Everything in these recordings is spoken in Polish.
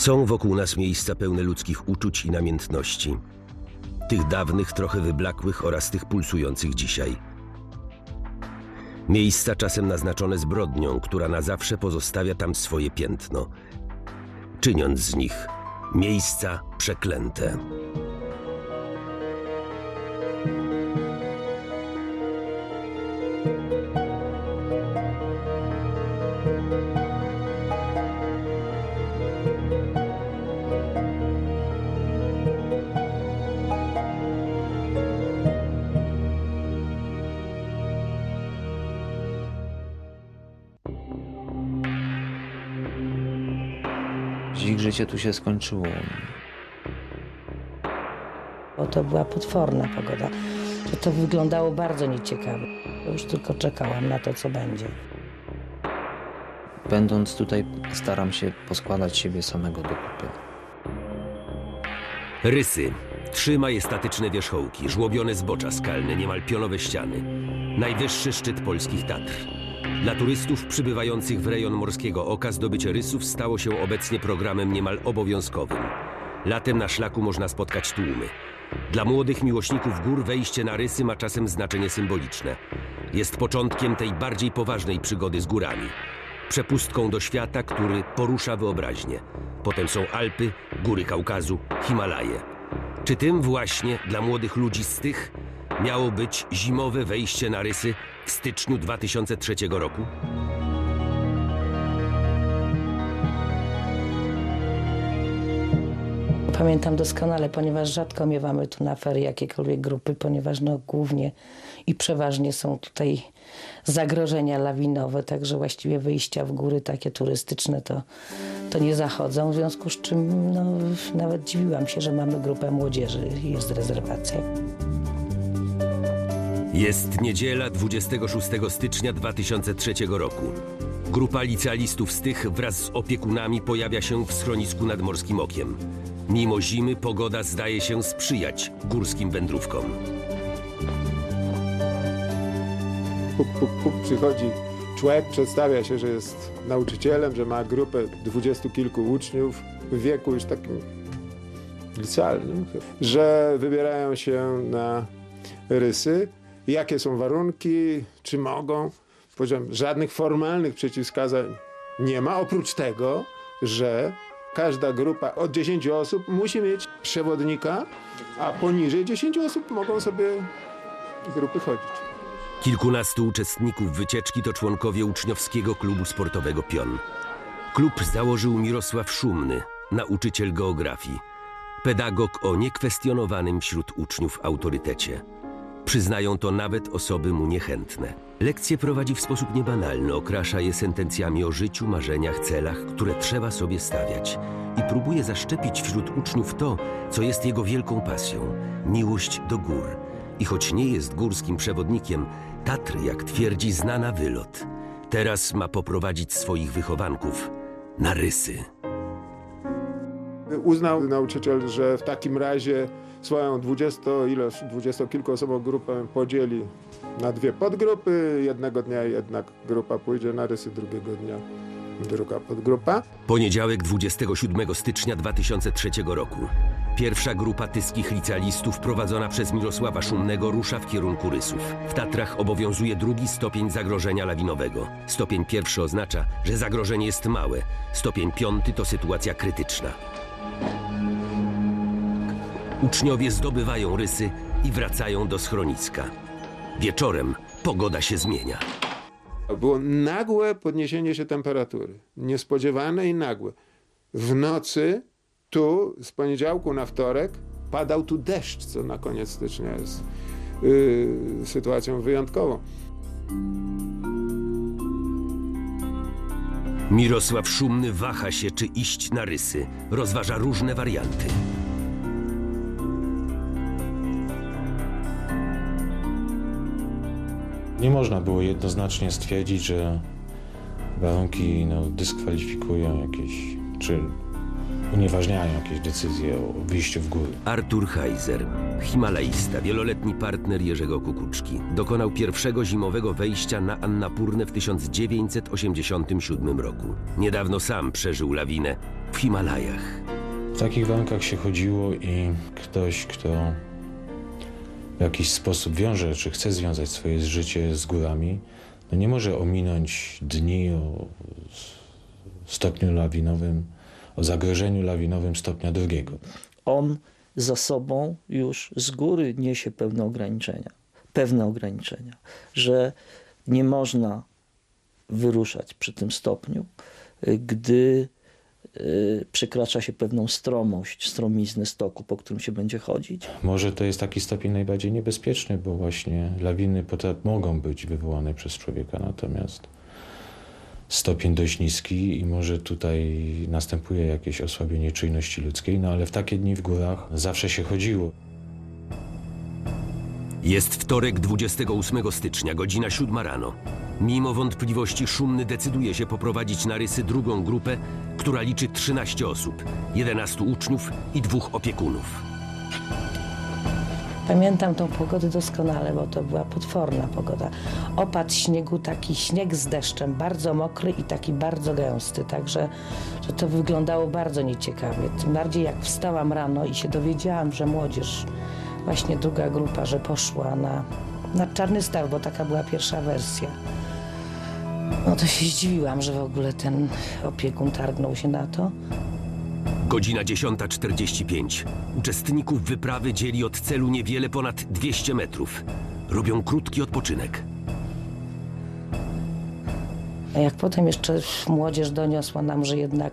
Są wokół nas miejsca pełne ludzkich uczuć i namiętności. Tych dawnych, trochę wyblakłych oraz tych pulsujących dzisiaj. Miejsca czasem naznaczone zbrodnią, która na zawsze pozostawia tam swoje piętno, czyniąc z nich miejsca przeklęte. Ich życie tu się skończyło. bo to była potworna pogoda. Że to wyglądało bardzo nieciekawe. Już tylko czekałam na to, co będzie. Będąc tutaj, staram się poskładać siebie samego do kupy. Rysy. Trzy majestatyczne wierzchołki, żłobione zbocza skalne, niemal pionowe ściany. Najwyższy szczyt polskich Tatr. Dla turystów przybywających w rejon Morskiego Oka zdobycie rysów stało się obecnie programem niemal obowiązkowym. Latem na szlaku można spotkać tłumy. Dla młodych miłośników gór wejście na rysy ma czasem znaczenie symboliczne. Jest początkiem tej bardziej poważnej przygody z górami. Przepustką do świata, który porusza wyobraźnię. Potem są Alpy, góry Kaukazu, Himalaje. Czy tym właśnie dla młodych ludzi z tych miało być zimowe wejście na rysy w styczniu 2003 roku? Pamiętam doskonale, ponieważ rzadko miewamy tu na ferie jakiekolwiek grupy, ponieważ no głównie i przeważnie są tutaj zagrożenia lawinowe, także właściwie wyjścia w góry takie turystyczne to, to nie zachodzą, w związku z czym no, nawet dziwiłam się, że mamy grupę młodzieży jest rezerwacja. Jest niedziela 26 stycznia 2003 roku. Grupa licealistów z tych wraz z opiekunami pojawia się w schronisku nad Morskim Okiem. Mimo zimy pogoda zdaje się sprzyjać górskim wędrówkom. przychodzi człowiek, przedstawia się, że jest nauczycielem, że ma grupę dwudziestu kilku uczniów w wieku już takim licealnym, że wybierają się na rysy. Jakie są warunki, czy mogą? Powiedziałem, żadnych formalnych przeciwwskazań nie ma, oprócz tego, że każda grupa od 10 osób musi mieć przewodnika, a poniżej 10 osób mogą sobie grupy chodzić. Kilkunastu uczestników wycieczki to członkowie uczniowskiego klubu sportowego Pion. Klub założył Mirosław Szumny, nauczyciel geografii. Pedagog o niekwestionowanym wśród uczniów autorytecie. Przyznają to nawet osoby mu niechętne. Lekcje prowadzi w sposób niebanalny, okrasza je sentencjami o życiu, marzeniach, celach, które trzeba sobie stawiać. I próbuje zaszczepić wśród uczniów to, co jest jego wielką pasją miłość do gór. I choć nie jest górskim przewodnikiem, Tatry, jak twierdzi, zna na wylot. Teraz ma poprowadzić swoich wychowanków na rysy. Uznał nauczyciel, że w takim razie swoją 20 ileś, 20 kilkuosobową grupę podzieli na dwie podgrupy. Jednego dnia jedna grupa pójdzie na rysy, drugiego dnia druga podgrupa. Poniedziałek 27 stycznia 2003 roku. Pierwsza grupa tyskich licealistów prowadzona przez Mirosława Szumnego rusza w kierunku rysów. W Tatrach obowiązuje drugi stopień zagrożenia lawinowego. Stopień pierwszy oznacza, że zagrożenie jest małe. Stopień piąty to sytuacja krytyczna. Uczniowie zdobywają rysy i wracają do schroniska. Wieczorem pogoda się zmienia. Było nagłe podniesienie się temperatury. Niespodziewane i nagłe. W nocy tu z poniedziałku na wtorek padał tu deszcz, co na koniec stycznia jest yy, sytuacją wyjątkową. Mirosław Szumny waha się, czy iść na rysy. Rozważa różne warianty. Nie można było jednoznacznie stwierdzić, że warunki no, dyskwalifikują jakieś, czy unieważniają jakieś decyzje o wyjściu w góry. Artur Heiser, himalaista, wieloletni partner Jerzego Kukuczki, dokonał pierwszego zimowego wejścia na Annapurnę w 1987 roku. Niedawno sam przeżył lawinę w Himalajach. W takich warunkach się chodziło i ktoś, kto w jakiś sposób wiąże, czy chce związać swoje życie z górami, no nie może ominąć dni o stopniu lawinowym, o zagrożeniu lawinowym stopnia drugiego. on za sobą już z góry niesie pewne ograniczenia. Pewne ograniczenia, że nie można wyruszać przy tym stopniu, gdy y, przekracza się pewną stromość, stromiznę stoku, po którym się będzie chodzić. Może to jest taki stopień najbardziej niebezpieczny, bo właśnie lawiny mogą być wywołane przez człowieka, natomiast stopień dość niski i może tutaj następuje jakieś osłabienie czujności ludzkiej, no ale w takie dni w górach zawsze się chodziło. Jest wtorek 28 stycznia, godzina 7 rano. Mimo wątpliwości szumny decyduje się poprowadzić na rysy drugą grupę, która liczy 13 osób, 11 uczniów i dwóch opiekunów. Pamiętam tą pogodę doskonale, bo to była potworna pogoda. Opad śniegu, taki śnieg z deszczem, bardzo mokry i taki bardzo gęsty, także że to wyglądało bardzo nieciekawie. Tym bardziej jak wstałam rano i się dowiedziałam, że młodzież, właśnie druga grupa, że poszła na, na Czarny Staw, bo taka była pierwsza wersja. No to się zdziwiłam, że w ogóle ten opiekun targnął się na to. Godzina 10.45. Uczestników wyprawy dzieli od celu niewiele ponad 200 metrów. Robią krótki odpoczynek. A jak potem jeszcze młodzież doniosła nam, że jednak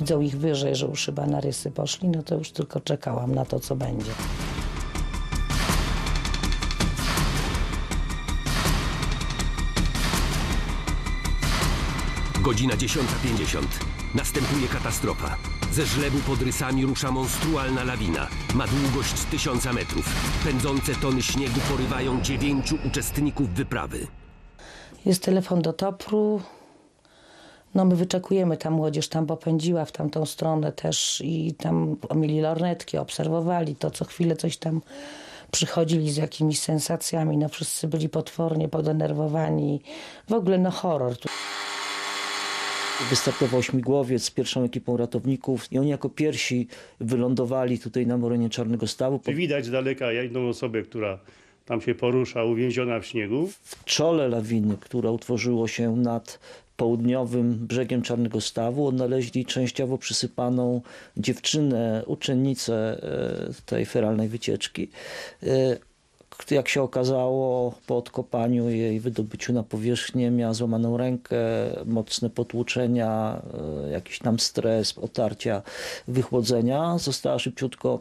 widzą ich wyżej, że już chyba na rysy poszli, no to już tylko czekałam na to, co będzie. Godzina 10.50. Następuje katastrofa. Ze żlebu pod rysami rusza monstrualna lawina. Ma długość tysiąca metrów. Pędzące tony śniegu porywają dziewięciu uczestników wyprawy. Jest telefon do Topru. No my wyczekujemy, ta młodzież tam popędziła w tamtą stronę też i tam mieli lornetki, obserwowali to, co chwilę coś tam przychodzili z jakimiś sensacjami. No wszyscy byli potwornie podenerwowani. W ogóle no horror. Wystartował śmigłowiec z pierwszą ekipą ratowników i oni jako pierwsi wylądowali tutaj na Morenie Czarnego Stawu. Widać z daleka jedną osobę, która tam się porusza, uwięziona w śniegu. w czole lawiny, która utworzyło się nad południowym brzegiem Czarnego Stawu, odnaleźli częściowo przysypaną dziewczynę, uczennicę e, tej feralnej wycieczki. Jak się okazało, po odkopaniu jej, wydobyciu na powierzchnię, miała złamaną rękę, mocne potłuczenia, e, jakiś tam stres, otarcia, wychłodzenia. Została szybciutko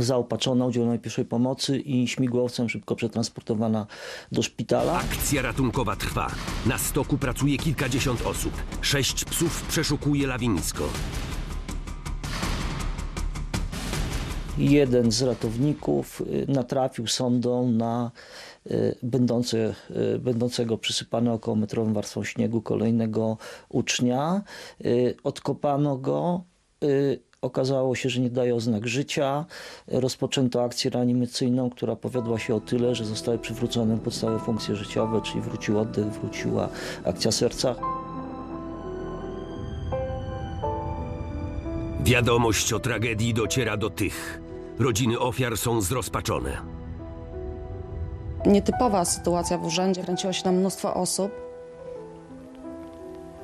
zaopatrzona, udzielonej pierwszej pomocy i śmigłowcem szybko przetransportowana do szpitala. Akcja ratunkowa trwa. Na stoku pracuje kilkadziesiąt osób. Sześć psów przeszukuje lawinisko. Jeden z ratowników y, natrafił sondą na y, będące, y, będącego przysypane około metrową warstwą śniegu kolejnego ucznia. Odkopano go. Okazało się, że nie daje oznak życia. Rozpoczęto akcję reanimacyjną, która powiodła się o tyle, że zostały przywrócone podstawowe funkcje życiowe, czyli wrócił oddech, wróciła akcja serca. Wiadomość o tragedii dociera do tych. Rodziny ofiar są zrozpaczone. nietypowa sytuacja w urzędzie. Kręciło się tam mnóstwo osób.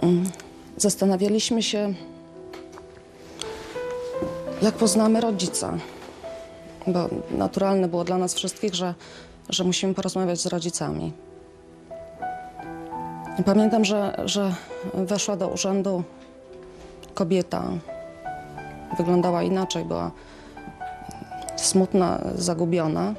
Mm. Zastanawialiśmy się, jak poznamy rodzica. Bo naturalne było dla nas wszystkich, że, że musimy porozmawiać z rodzicami. Pamiętam, że, że weszła do urzędu kobieta. Wyglądała inaczej, była smutna, zagubiona.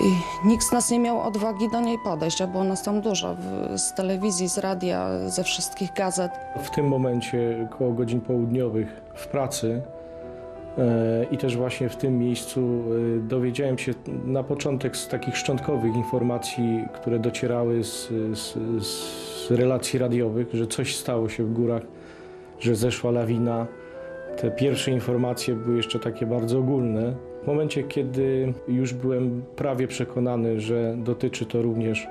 I nikt z nas nie miał odwagi do niej podejść, a było nas tam dużo. Z telewizji, z radia, ze wszystkich gazet. W tym momencie, koło godzin południowych w pracy e, i też właśnie w tym miejscu e, dowiedziałem się na początek z takich szczątkowych informacji, które docierały z, z, z relacji radiowych, że coś stało się w górach, że zeszła lawina. Te pierwsze informacje były jeszcze takie bardzo ogólne. W momencie, kiedy już byłem prawie przekonany, że dotyczy to również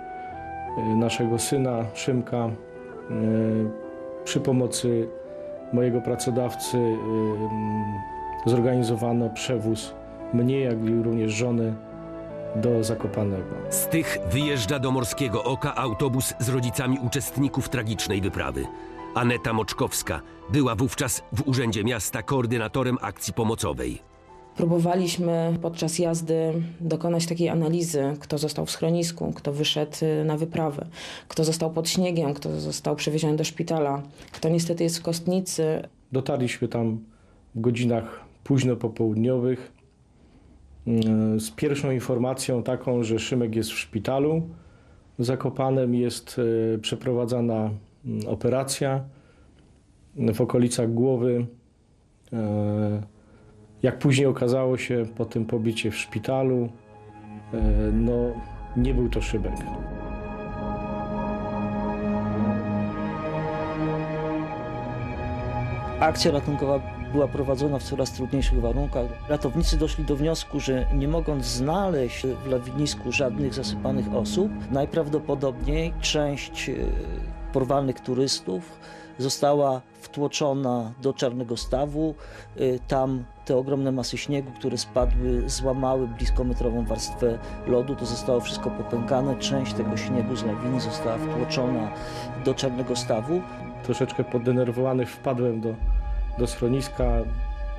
e, naszego syna Szymka, e, przy pomocy mojego pracodawcy ym, zorganizowano przewóz mnie, jak i również żony do Zakopanego. Z tych wyjeżdża do Morskiego Oka autobus z rodzicami uczestników tragicznej wyprawy. Aneta Moczkowska była wówczas w Urzędzie Miasta koordynatorem akcji pomocowej. Próbowaliśmy podczas jazdy dokonać takiej analizy, kto został w schronisku, kto wyszedł y, na wyprawę, kto został pod śniegiem, kto został przewieziony do szpitala, kto niestety jest w kostnicy. Dotarliśmy tam w godzinach późno popołudniowych yy, z pierwszą informacją taką, że Szymek jest w szpitalu. Zakopanem jest yy, przeprowadzana operacja w okolicach głowy. Yy, Jak później okazało się po tym pobycie w szpitalu, yy, no nie był to Szybek. Akcja ratunkowa była prowadzona w coraz trudniejszych warunkach. Ratownicy doszli do wniosku, że nie mogąc znaleźć w lawinisku żadnych zasypanych osób, najprawdopodobniej część e, porwanych turystów została wtłoczona do Czarnego Stawu. E, Tam te ogromne masy śniegu, które spadły, złamały bliskometrową warstwę lodu. To zostało wszystko popękane. Część tego śniegu z lawiny została wtłoczona do Czarnego Stawu. troszeczkę poddenerwowany wpadłem do, do schroniska.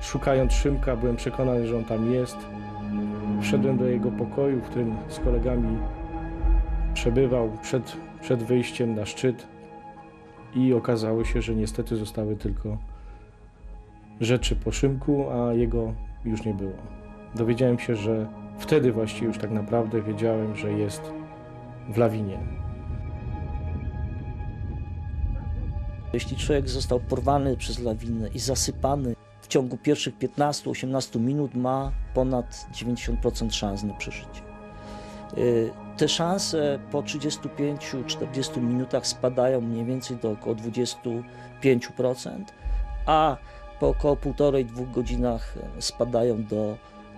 Szukając Szymka, byłem przekonany, że on tam jest. Wszedłem do jego pokoju, w którym z kolegami przebywał przed, przed wyjściem na szczyt i okazało się, że niestety zostały tylko rzeczy po Szymku, a jego już nie było. Dowiedziałem się, że wtedy właściwie już tak naprawdę wiedziałem, że jest w lawinie. Jeśli człowiek został porwany przez lawinę i zasypany w ciągu pierwszych 15-18 minut, ma ponad 90% szans na przeżycie. Te szanse po 35-40 minutach spadają mniej więcej do około 25%, a po około 1,5-2 godzinach spadają do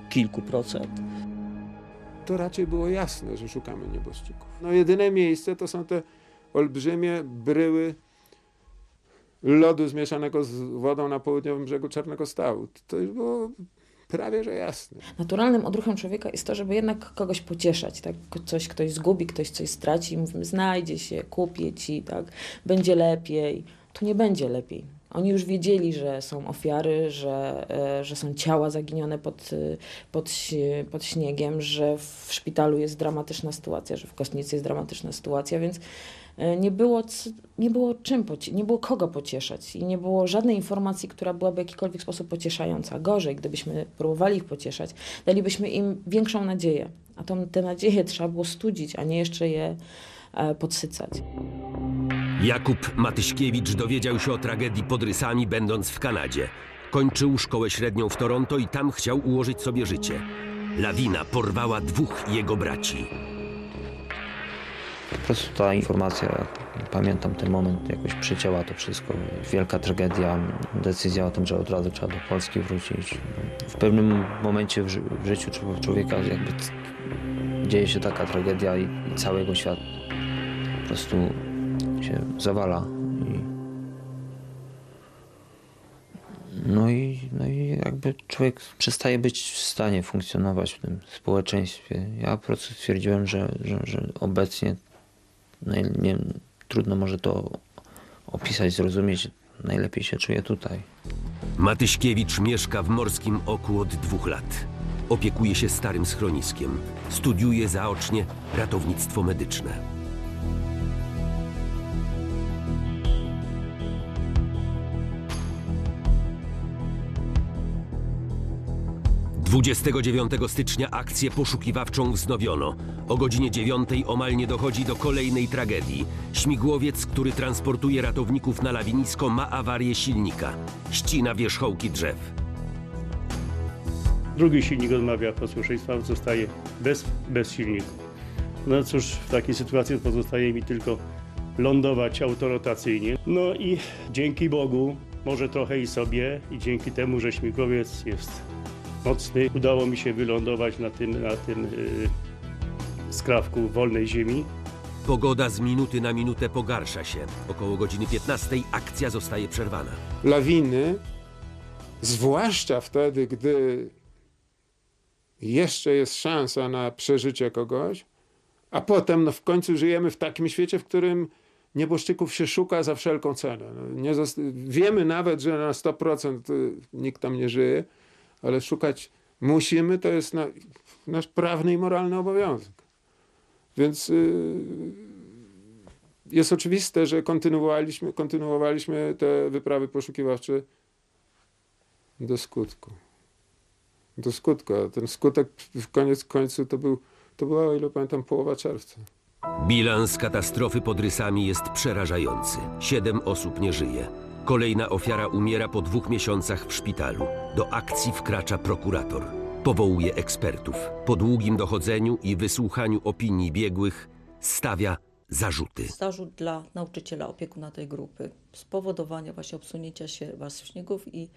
kilku procent. To raczej było jasne, że szukamy nieboszczyków. No jedyne miejsce to są te olbrzymie bryły lodu zmieszanego z wodą na południowym brzegu Czarnego Stału. To już było prawie że jasne. Naturalnym odruchem człowieka jest to, żeby jednak kogoś pocieszać. Tak? Coś ktoś zgubi, ktoś coś straci, mówimy, znajdzie się, kupię ci, tak? będzie lepiej. Tu nie będzie lepiej. Oni już wiedzieli, że są ofiary, że, e, że są ciała zaginione pod, e, pod, pod śniegiem, że w szpitalu jest dramatyczna sytuacja, że w kostnicy jest dramatyczna sytuacja, więc nie było, nie było czym, nie było kogo pocieszać i nie było żadnej informacji, która byłaby w jakikolwiek sposób pocieszająca. Gorzej, gdybyśmy próbowali ich pocieszać, dalibyśmy im większą nadzieję, a tą, te nadzieje trzeba było studzić, a nie jeszcze je e, podsycać. Jakub Matyśkiewicz dowiedział się o tragedii pod Rysami, będąc w Kanadzie. Kończył szkołę średnią w Toronto i tam chciał ułożyć sobie życie. Lawina porwała dwóch jego braci. Po prostu ta informacja, pamiętam ten moment, jakoś przycięła to wszystko. Wielka tragedia, decyzja o tym, że od razu trzeba do Polski wrócić. W pewnym momencie w, ży- w życiu czł- człowieka jakby dzieje się taka tragedia i, i cały świat po prostu się zawala. I... No, i, no i jakby człowiek przestaje być w stanie funkcjonować w tym społeczeństwie. Ja po prostu stwierdziłem, że, że, że obecnie nie, trudno może to opisać, zrozumieć. Najlepiej się czuję tutaj. Matyśkiewicz mieszka w Morskim Oku od dwóch lat. Opiekuje się starym schroniskiem. Studiuje zaocznie ratownictwo medyczne. 29 stycznia akcję poszukiwawczą wznowiono. O godzinie 9 omal nie dochodzi do kolejnej tragedii. Śmigłowiec, który transportuje ratowników na lawinisko, ma awarię silnika. Ścina wierzchołki drzew. Drugi silnik odmawia posłuszeństwa, zostaje bez, bez silniku. No cóż, w takiej sytuacji pozostaje mi tylko lądować autorotacyjnie. No i dzięki Bogu, może trochę i sobie, i dzięki temu, że śmigłowiec jest mocny, udało mi się wylądować na tym, na tym yy, skrawku wolnej ziemi. Pogoda z minuty na minutę pogarsza się. Około godziny 15 akcja zostaje przerwana. lawiny, zwłaszcza wtedy, gdy jeszcze jest szansa na przeżycie kogoś, a potem no, w końcu żyjemy w takim świecie, w którym nieboszczyków się szuka za wszelką cenę. No, wiemy nawet, że na 100% y, nikt tam nie żyje, ale szukać musimy, to jest na, nasz prawny i moralny obowiązek. Więc y, jest oczywiste, że kontynuowaliśmy, kontynuowaliśmy te wyprawy poszukiwawcze do skutku. Do skutku. A ten skutek w koniec końcu to, był, to była, o ile pamiętam, połowa czerwca. Bilans katastrofy pod Rysami jest przerażający. Siedem osób nie żyje. Kolejna ofiara umiera po dwóch miesiącach w szpitalu. Do akcji wkracza prokurator. Powołuje ekspertów. Po długim dochodzeniu i wysłuchaniu opinii biegłych stawia zarzuty. Zarzut dla nauczyciela, opiekuna tej grupy. Spowodowania właśnie obsunięcia się warstw śniegów i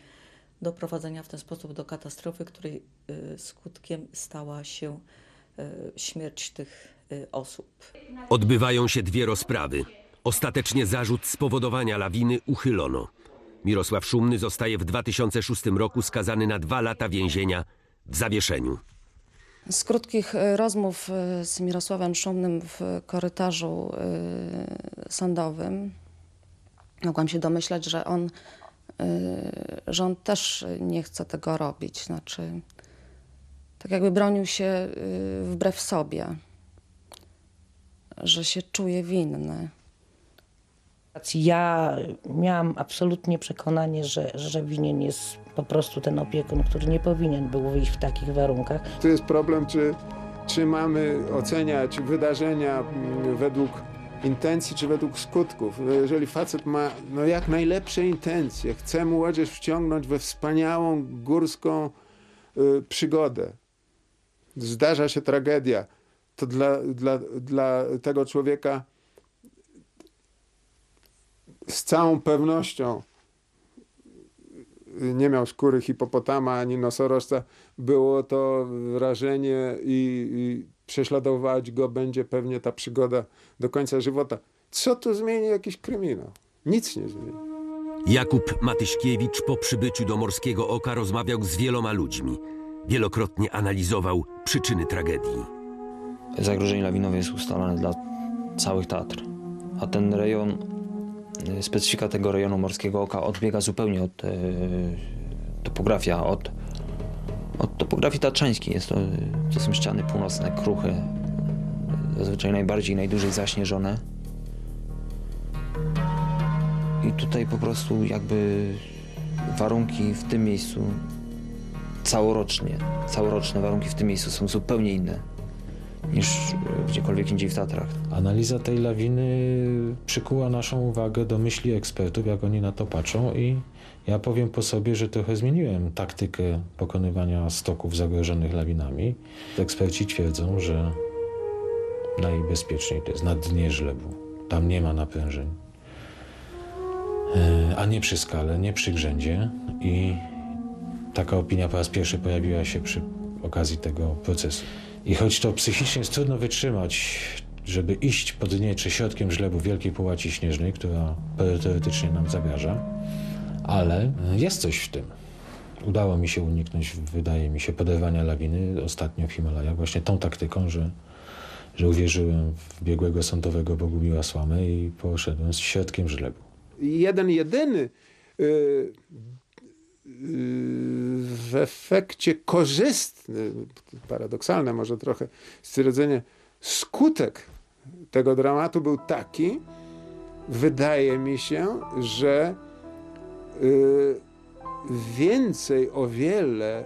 doprowadzenia w ten sposób do katastrofy, której y, skutkiem stała się y, śmierć tych y, osób. Odbywają się dwie rozprawy. Ostatecznie zarzut spowodowania lawiny uchylono. Mirosław Szumny zostaje w 2006 roku skazany na dwa lata więzienia w zawieszeniu. Z krótkich e, rozmów e, z Mirosławem Szumnym w korytarzu e, sądowym mogłam się domyślać, że on, że on też nie chce tego robić. Znaczy, tak jakby bronił się wbrew sobie, że się czuje winny. Ja miałam absolutnie przekonanie, że, że winien jest po prostu ten opiekun, który nie powinien był wyjść w takich warunkach. Tu jest problem, czy, czy mamy oceniać wydarzenia mm, według intencji, czy według skutków. No jeżeli facet ma no jak najlepsze intencje, chce młodzież wciągnąć we wspaniałą górską y, przygodę, zdarza się tragedia, to dla, dla, dla tego człowieka z całą pewnością nie miał skóry hipopotama ani nosorożca, było to wrażenie i, i prześladować go będzie pewnie ta przygoda do końca żywota. Co tu zmieni jakiś kryminał? Nic nie zmieni. Jakub Matyśkiewicz po przybyciu do Morskiego Oka rozmawiał z wieloma ludźmi. Wielokrotnie analizował przyczyny tragedii. Zagrożenie lawinowe jest ustalone dla całych Tatr, a ten rejon, specyfika tego rejonu Morskiego Oka odbiega zupełnie od e, topografia, od, od topografii tatrzańskiej. Jest to, to są ściany północne, kruche, zazwyczaj najbardziej, najdłużej zaśnieżone. I tutaj po prostu jakby warunki w tym miejscu całorocznie, całoroczne warunki w tym miejscu są zupełnie inne niż e, gdziekolwiek indziej w Tatrach. Analiza tej lawiny przykuła naszą uwagę do myśli ekspertów, jak oni na to patrzą i ja powiem po sobie, że trochę zmieniłem taktykę pokonywania stoków zagrożonych lawinami. Eksperci twierdzą, że najbezpieczniej to jest na dnie żlebu. Tam nie ma naprężeń. E, a nie przy skale, nie przy grzędzie. I taka opinia po raz pierwszy pojawiła się przy okazji tego procesu. I choć to psychicznie jest trudno wytrzymać, żeby iść po dnie czy środkiem żlebu wielkiej połaci śnieżnej, która teoretycznie nam zagraża, ale jest coś w tym. Udało mi się uniknąć, wydaje mi się, poderwania lawiny ostatnio w Himalajach właśnie tą taktyką, że, że uwierzyłem w biegłego sądowego Bogumiła Słamę i poszedłem z środkiem żlebu. jeden jedyny y, w efekcie korzystny, paradoksalne może trochę stwierdzenie, skutek tego dramatu był taki, wydaje mi się, że y, więcej o wiele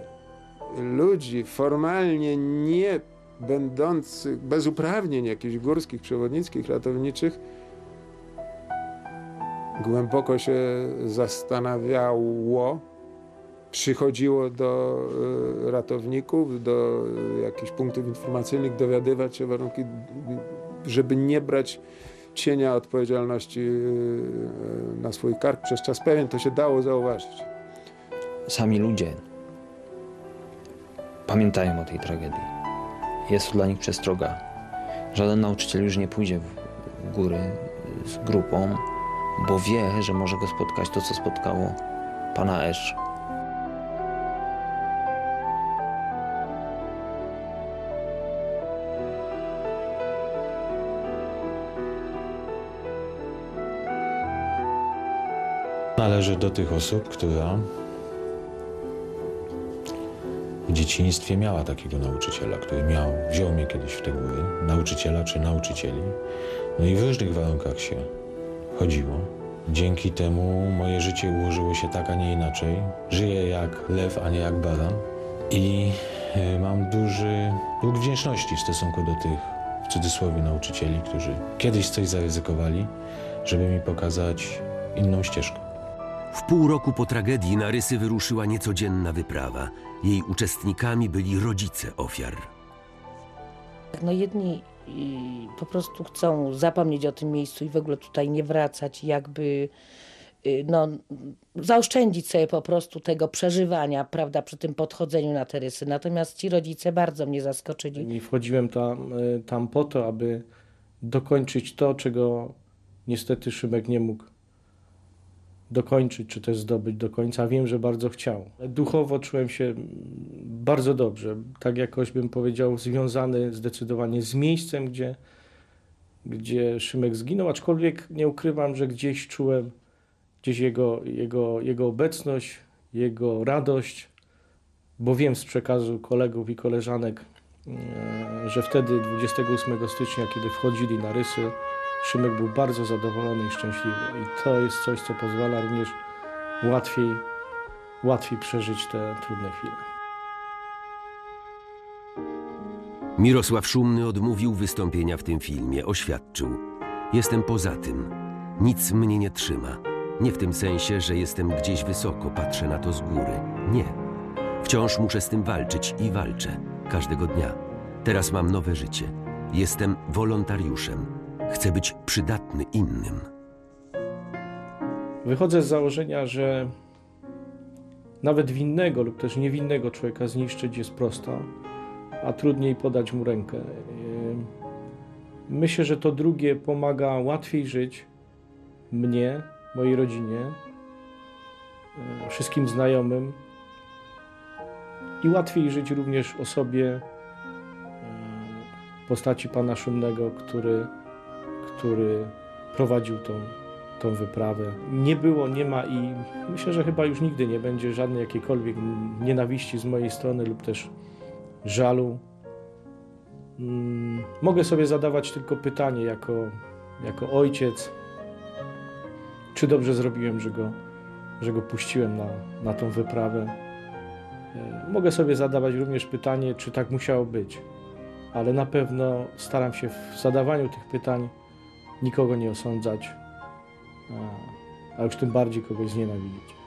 ludzi formalnie nie będących bez uprawnień jakichś górskich, przewodnickich, ratowniczych głęboko się zastanawiało, przychodziło do y, ratowników, do y, jakichś punktów informacyjnych, dowiadywać się warunki, żeby nie brać cienia odpowiedzialności y, na swój kark przez czas pewien. To się dało zauważyć. Sami ludzie pamiętają o tej tragedii. Jest to dla nich przestroga. Żaden nauczyciel już nie pójdzie w, góry z grupą, bo wie, że może go spotkać to, co spotkało pana Esz. Należę do tych osób, która w dzieciństwie miała takiego nauczyciela, który miał, wziął mnie kiedyś w te góry, nauczyciela czy nauczycieli. No i w różnych warunkach się chodziło. Dzięki temu moje życie ułożyło się tak, a nie inaczej. Żyję jak lew, a nie jak baran. I y, mam duży dług wdzięczności w stosunku do tych, w cudzysłowie, nauczycieli, którzy kiedyś coś zaryzykowali, żeby mi pokazać inną ścieżkę. W pół roku po tragedii na Rysy wyruszyła niecodzienna wyprawa. Jej uczestnikami byli rodzice ofiar. No jedni y, po prostu chcą zapomnieć o tym miejscu i w ogóle tutaj nie wracać, jakby y, no, zaoszczędzić sobie po prostu tego przeżywania, prawda, przy tym podchodzeniu na te rysy. Natomiast ci rodzice bardzo mnie zaskoczyli. I wchodziłem tam, y, tam po to, aby dokończyć to, czego niestety Szymek nie mógł dokończyć, czy też zdobyć do końca. Wiem, że bardzo chciał. Duchowo czułem się bardzo dobrze. Tak jakoś bym powiedział, związany zdecydowanie z miejscem, gdzie, gdzie Szymek zginął, aczkolwiek nie ukrywam, że gdzieś czułem gdzieś jego, jego, jego obecność, jego radość, bo wiem z przekazu kolegów i koleżanek, e, że wtedy 28 stycznia, kiedy wchodzili na rysy, Szymek był bardzo zadowolony i szczęśliwy. I to jest coś, co pozwala również łatwiej, łatwiej przeżyć te trudne chwile. Mirosław Szumny odmówił wystąpienia w tym filmie. Oświadczył: Jestem poza tym. Nic mnie nie trzyma. Nie w tym sensie, że jestem gdzieś wysoko, patrzę na to z góry. Nie. Wciąż muszę z tym walczyć i walczę. Każdego dnia. Teraz mam nowe życie. Jestem wolontariuszem. Chcę być przydatny innym. Wychodzę z założenia, że nawet winnego lub też niewinnego człowieka zniszczyć jest prosto, a trudniej podać mu rękę. Yy, Myślę, że to drugie pomaga łatwiej żyć mnie, mojej rodzinie, yy, wszystkim znajomym i łatwiej żyć również osobie yy, w postaci pana Szumnego, który, który prowadził tą tą wyprawę. Nie było, nie ma i myślę, że chyba już nigdy nie będzie żadnej jakiejkolwiek nienawiści z mojej strony lub też żalu. Mm, Mogę sobie zadawać tylko pytanie jako, jako ojciec, czy dobrze zrobiłem, że go, że go puściłem na, na tą wyprawę. E, Mogę sobie zadawać również pytanie, czy tak musiało być, ale na pewno staram się w zadawaniu tych pytań nikogo nie osądzać, a- już tym bardziej kogoś znienawidzić.